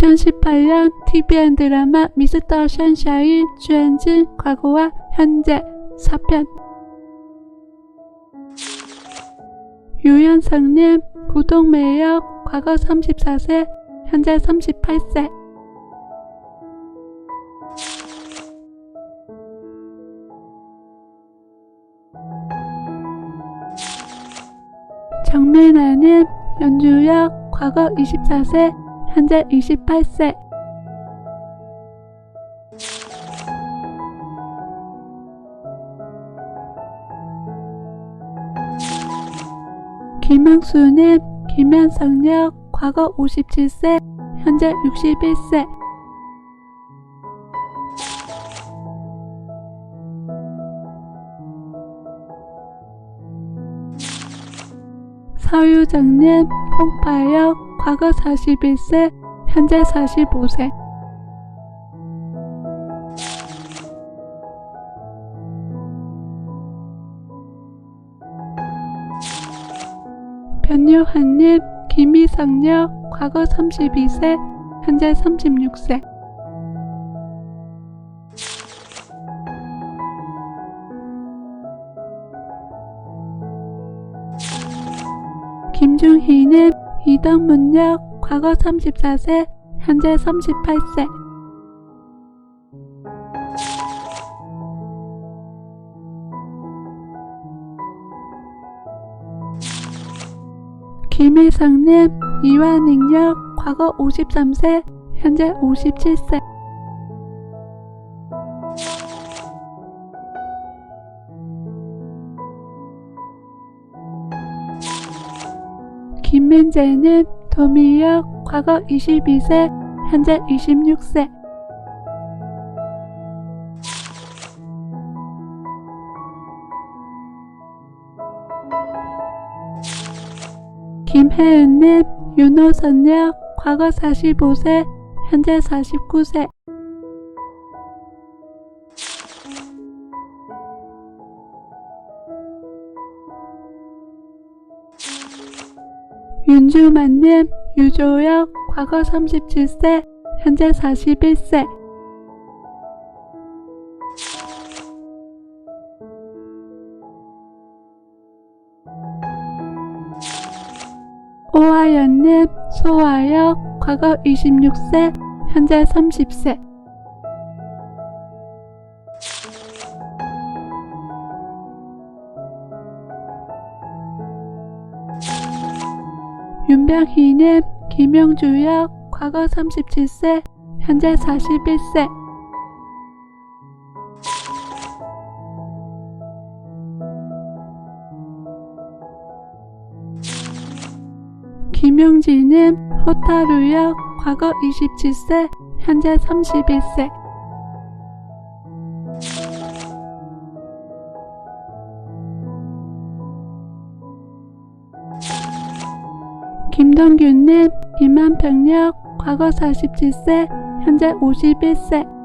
2018년 TVN 드라마 미스터 션샤인 주연진 과거와 현재 4편. 유연성님 구동매역 과거 34세 현재 38세. 정민아님 연주역 과거 24세 현재 28세. 김항수님 김현성역 과거 57세 현재 61세. 서유정님 홍파역 과거 41세 현재 45세. 변유한님 김희성역 과거 32세 현재 36세. 김중희님 이덕문역 과거 34세 현재 38세. 김혜성님 이완익역 과거 53세 현재 57세 김민재님 도미역 과거 22세 현재 26세. 김혜은님 윤호선역 과거 45세 현재 49세 윤주만님 유조역 과거 37세 현재 41세. 오하연님 소화역 과거 26세 현재 30세 윤병희님 김영주역 과거 37세 현재 41세. 김용진님 호타루역 과거 27세 현재 31세 김동균님 이만평역 과거 47세 현재 51세